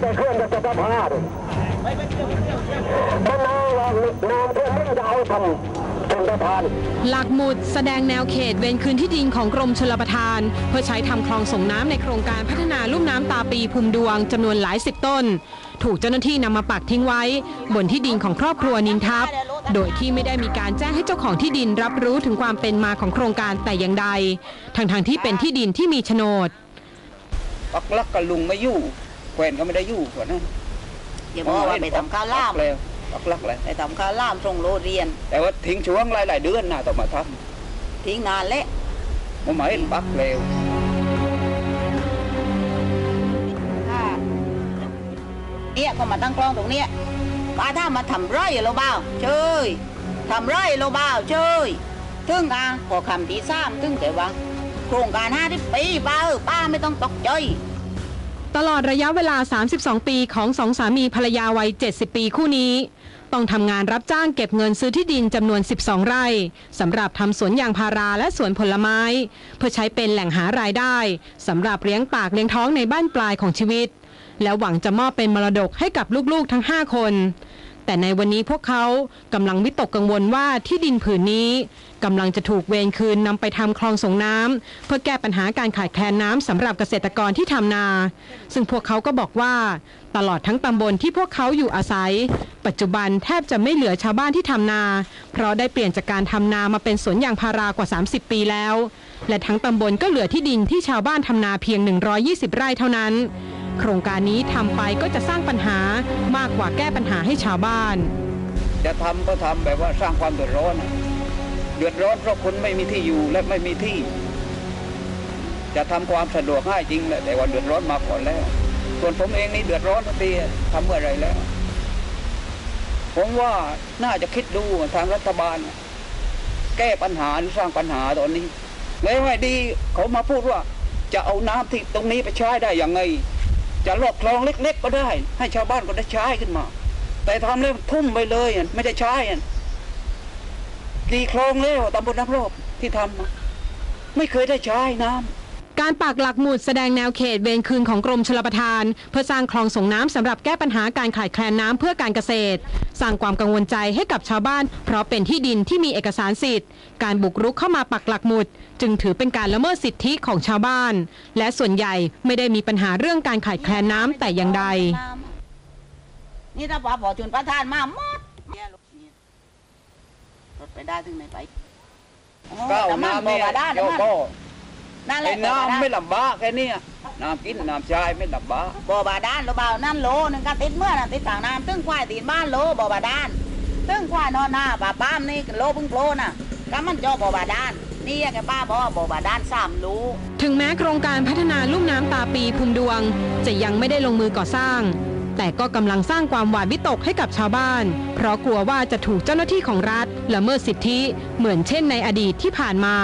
แต่เคลื่อนจะจะพาดถ้านายว่าน้ำท่วมมันจะเอาทำเป็นประธาน หลักหมุดแสดงแนวเขตเวรคืนที่ดินของกรมชลประทาน เพื่อใช้ทำคลองส่งน้ำในโครงการพัฒนาลุ่มน้ำตาปีภูมิดวงจำนวนหลายสิบต้น ถูกเจ้าหน้าที่นำมาปักทิ้งไว้ บนที่ดินของครอบครัวนินทัพโดยที่ไม่ได้มีการแจ้งให้เจ้าของที่ดินรับรู้ถึงความเป็นมาของโครงการแต่อย่างใดทั้งๆที่เป็นที่ดินที่มีโฉนดปักลักกับลุงไม่อยู่ แควนก็ไม่ได้อยู่ก่อนนะอย่าบอกว่าไปทำข้าวล่ามปักแล้วปักลักเลยไปทำข้าวล่ามส่งโรงเรียน แต่ว่าทิ้งช่วงหลายๆเดือนนะต้องมาททิ้งนานแล้วำผมหมายเห็นปักแล้วถ้าเนี่ยก็มาตั้งกล้องตรงเนี้ยป้าถ้ามาทำไร่โลบ้าวเชยทำไร่โลบ้าวเชยถึงอะพอคำที่สามถึงแต่ว่าโครงการห้าที่ปีป้าเออป้าไม่ต้องตกใจ ตลอดระยะเวลา 32 ปีของสองสามีภรรยาวัย 70 ปีคู่นี้ ต้องทำงานรับจ้างเก็บเงินซื้อที่ดินจำนวน 12 ไร่สำหรับทำสวนยางพาราและสวนผลไม้ เพื่อใช้เป็นแหล่งหารายได้สำหรับเลี้ยงปากเลี้ยงท้องในบ้านปลายของชีวิต แล้วหวังจะมอบเป็นมรดกให้กับลูกๆทั้ง 5 คน แต่ในวันนี้พวกเขากำลังวิตกกังวลว่าที่ดินผืนนี้กำลังจะถูกเวรคืนนำไปทำคลองส่งน้ำเพื่อแก้ปัญหาการขาดแคลนน้ำสำหรับเกษตรกรที่ทำนา ซึ่งพวกเขาก็บอกว่า ตลอดทั้งตำบลที่พวกเขาอยู่อาศัย ปัจจุบันแทบจะไม่เหลือชาวบ้านที่ทำนา เพราะได้เปลี่ยนจากการทำนามาเป็นสวนยางพารากว่า 30 ปีแล้ว และทั้งตำบลก็เหลือที่ดินที่ชาวบ้านทำนาเพียง 120 ไร่เท่านั้น โครงการนี้ทำไปก็จะสร้างปัญหามากกว่าแก้ปัญหาให้ชาวบ้าน จะทำก็ทำแบบว่าสร้างความเดือดร้อน เดือดร้อนเพราะคนไม่มีที่อยู่และไม่มีที่ จะทำความสะดวกให้จริงแหละแต่ว่าเดือดร้อนมาก่อนแล้ว ส่วนผมเองนี่เดือดร้อนทันทีทำเมื่อไรแล้ว ผมว่าน่าจะคิดดูทางรัฐบาล แก้ปัญหาหรือสร้างปัญหาตอนนี้แล้วให้ดีเขามาพูดว่าจะเอาน้ำที่ตรงนี้ไปใช้ได้อย่างไง จะลอกคลองเล็ก ๆ ก็ได้ ให้ชาวบ้านก็ได้ใช้ขึ้นมา แต่ทำแล้วทุ่มไปเลยไม่ได้ใช้อะกี่คลองแล้วตำบลน้ำรอบที่ทำไม่เคยได้ใช้น้ำ การปักหลักหมุดแสดงแนวเขตเวรคืนของกรมชลประทาน เพื่อสร้างคลองส่งน้ำสำหรับแก้ปัญหาการขาดแคลนน้ำเพื่อการเกษตร สร้างความกังวลใจให้กับชาวบ้าน เพราะเป็นที่ดินที่มีเอกสารสิทธิ์ การบุกรุกเข้ามาปักหลักหมุด จึงถือเป็นการละเมิดสิทธิของชาวบ้าน และส่วนใหญ่ไม่ได้มีปัญหาเรื่องการขาดแคลนน้ำแต่อย่างใด นี่ถ้าพอพอจุนประธานมาหมดเนี่ยรถเนี่ยรถไปได้ถึงไหนไปอ๋อก้าวแต่มัน้ำบ่เนี่ยบาดาลเดี๋ยวนะก็ นั่นแหไอ้ละบ่บาดาลน้ำไม่ลำบากแค่เนี้ยน้ำกินน้ำใช้ไม่ลำบากบ่บาดาลหรือเปล่านั่นโลนึงก็ติดเมื่อน่ะติดต่างน้ำตึ้งควายตีนบ้านโลบ่บาดาลตึ้งควายนอนหน้าป่าป้ามนี่โลพึ่งโลน่ะก็มันจอบ่บาดาลนี่แกป้าบอกว่าบ่บาดาลสามรู ถึงแม้โครงการพัฒนาลุ่มน้ำตาปีภูมิดวง จะยังไม่ได้ลงมือก่อสร้าง แต่ก็กำลังสร้างความหวาดวิตกให้กับชาวบ้าน เพราะกลัวว่าจะถูกเจ้าหน้าที่ของรัฐละเมิดสิทธิเหมือนเช่นในอดีตที่ผ่านมา